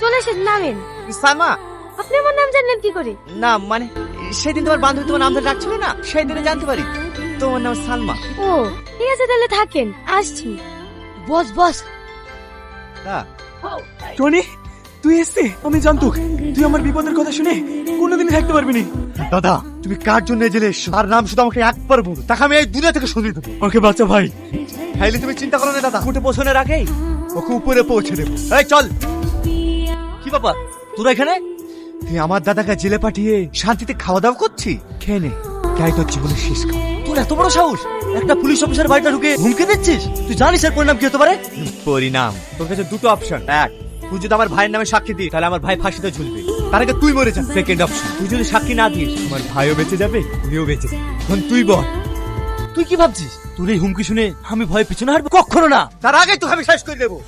চলে এসে নামেন। সালমা। আপনি আমার নাম জানলেন কি করে? না মানে সেদিন তোমার বান্ধবী তোমার নাম ধরে ডাকছিল না? সেই দিনে জানতে পারি। তোমার নাম সালমা। ও ঠিক আছে তাহলে থাকেন আসছি। বস বস। টনি তুই এসছে? আমি জানতুক। তুই আমার বিপদের কথা শুনে কোনোদিনই থাকতে পারবি না। দাদা তুমি কার জন্য জেলে এসছো? তার নাম শুধু আমাকে একবার বলো। তাকে আমি এই দুনিয়া থেকে সরিয়ে দেবো। ওকে বাচ্চা ভাই। খাইলে তুমি চিন্তা করো না দাদা। উঠে পৌঁছানোর আগেই। ওকে উপরে পৌঁছে দেবো। এই চল। কি ব্যাপার? তোরা এখানে? তুই আমার দাদাকে জেলে পাঠিয়ে শান্তিতে খাওয়া দাওয়া করছি? খেয়ে নে। তাই তোর জীবনের শেষ খাওয়া। তোর এত বড় সাহস? একটা পুলিশ অফিসার বাড়িটা ঢুকে হুমকি দিচ্ছিস? তুই জানিস এর পরিণাম কি হতে পারে? পরিণাম। তোর কাছে দুটো অপশন এক তুই যদি আমার ভাইয়ের নামে সাক্ষী দিস তাহলে আমার ভাই ফাঁসিতে ঝুলবে। তার আগে তুই মরে যা। সেকেন্ড অপশন তুই যদি সাক্ষী না দিস আমার ভাইও বেঁচে যাবে তুমিও বেঁচে যাবে। এখন তুই বল। তুই কি ভাবছিস? তোর এই হুমকি শুনে আমি ভয়ে পিছনে হাঁটবো? কখনো না! তার আগে তোকে আমি শেষ করে দেবো।